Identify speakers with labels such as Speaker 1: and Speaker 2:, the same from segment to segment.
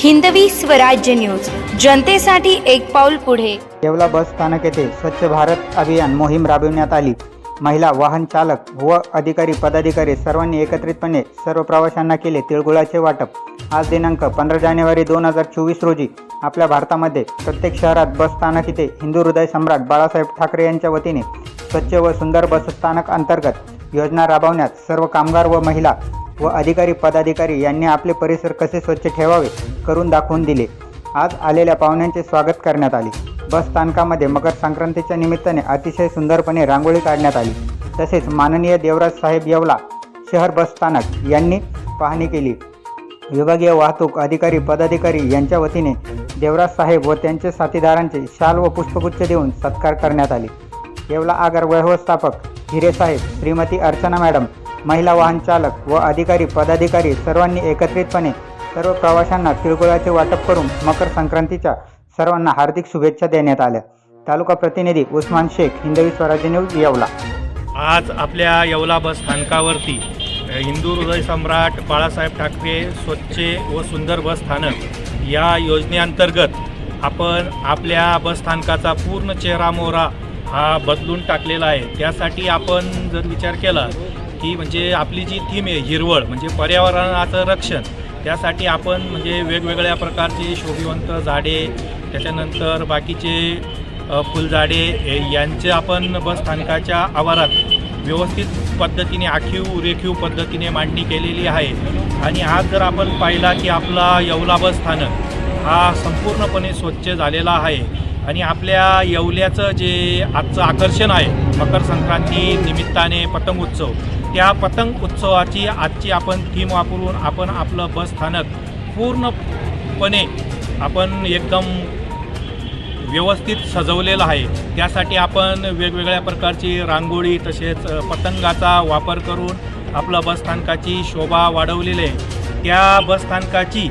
Speaker 1: Hindavi Swarajya news. जनतेसाठी एक पाऊल पुढे.
Speaker 2: येवला बस स्थानक येथे स्वच्छ भारत अभियान मोहीम राबविण्यात आली. महिला वाहन चालक व अधिकारी पदाधिकारी सर्वांनी एकत्रितपणे सर्व प्रवाशांना केले तिळगुळाचे वाटप. आज दिनांक पंधरा जानेवारी दोन हजार चोवीस रोजी आपल्या भारतामध्ये प्रत्येक शहरात बस स्थानक इथे हिंदू हृदय सम्राट बाळासाहेब ठाकरे यांच्या वतीने स्वच्छ व सुंदर बस स्थानक अंतर्गत योजना राबवण्यात सर्व कामगार व महिला व अधिकारी पदाधिकारी यांनी आपले परिसर कसे स्वच्छ ठेवावे करून दाखवून दिले. आज आलेल्या पाहुण्यांचे स्वागत करण्यात आले. बस स्थानकामध्ये मकर संक्रांतीच्या निमित्ताने अतिशय सुंदरपणे रांगोळी काढण्यात आली. तसेच माननीय देवराज साहेब येवला शहर बस स्थानक यांनी पाहणी केली. विभागीय वाहतूक अधिकारी पदाधिकारी यांच्या वतीने देवराज साहेब व त्यांचे साथीदारांचे शाल व पुष्पगुच्छ देऊन सत्कार करण्यात आले. येवला आगार व्यवस्थापक हिरेसाहेब श्रीमती अर्चना मॅडम महिला वाहन चालक व अधिकारी पदाधिकारी सर्वांनी एकत्रितपणे सर्व प्रवाशांना तिळगुळाचे वाटप करून मकर संक्रांतीच्या सर्वांना हार्दिक शुभेच्छा देण्यात आल्या. तालुका प्रतिनिधी उस्मान शेख हिंदवी स्वराज्य न्यूज येवला.
Speaker 3: आज आपल्या येवला बस स्थानकावरती हिंदू हृदय सम्राट बाळासाहेब ठाकरे स्वच्छ व सुंदर बस स्थानक या योजनेअंतर्गत आपण आपल्या बस स्थानकाचा पूर्ण चेहरामोहरा हा बदलून टाकलेला आहे. त्यासाठी आपण जर विचार केला की म्हणजे आपली जी थीम आहे हिरवळ म्हणजे पर्यावरणाचं रक्षण त्यासाठी आपण म्हणजे वेगवेगळ्या प्रकारचे शोभिवंत झाडे त्याच्यानंतर बाकीचे फुलझाडे यांचे आपण बस स्थानकाच्या आवारात व्यवस्थित पद्धतीने आखीव रेखीव पद्धतीने मांडणी केलेली आहे. आणि आज जर आपण पाहिला की आपला येवला बस स्थानक हा संपूर्णपणे स्वच्छ झालेला आहे आणि आपल्या येवल्याचं जे आजचं आकर्षण आहे मकर संक्रांती निमित्ताने पतंग उत्सव त्या पतंग उत्सवाची आजची आपण थीम वापरून आपण आपलं बस स्थानक पूर्णपणे आपण एकदम व्यवस्थित सजवलेलं आहे. त्यासाठी आपण वेगवेगळ्या प्रकारची रांगोळी तसेच पतंगाचा वापर करून आपलं बसस्थानकाची शोभा वाढवलेली आहे. त्या बसस्थानकाची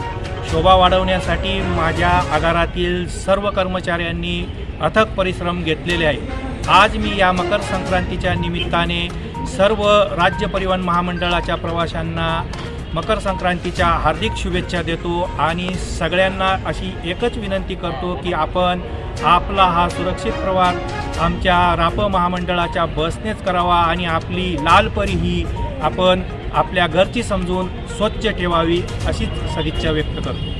Speaker 3: शोभा वाढवण्यासाठी माझ्या आगारातील सर्व कर्मचाऱ्यांनी अथक परिश्रम घेतलेले आहे. आज मी या मकर संक्रांतीच्या निमित्ताने सर्व राज्य परिवहन महामंडळाच्या प्रवाशांना मकर संक्रांतीच्या हार्दिक शुभेच्छा देतो आणि सगळ्यांना अशी एकच विनंती करतो की आपण आपला हा सुरक्षित प्रवास आमच्या राप महामंडळाच्या बसनेच करावा आणि आपली लालपरी ही आपण आपल्या घरची समजून स्वच्छ ठेवावी अशीच सदिच्छा व्यक्त करतो.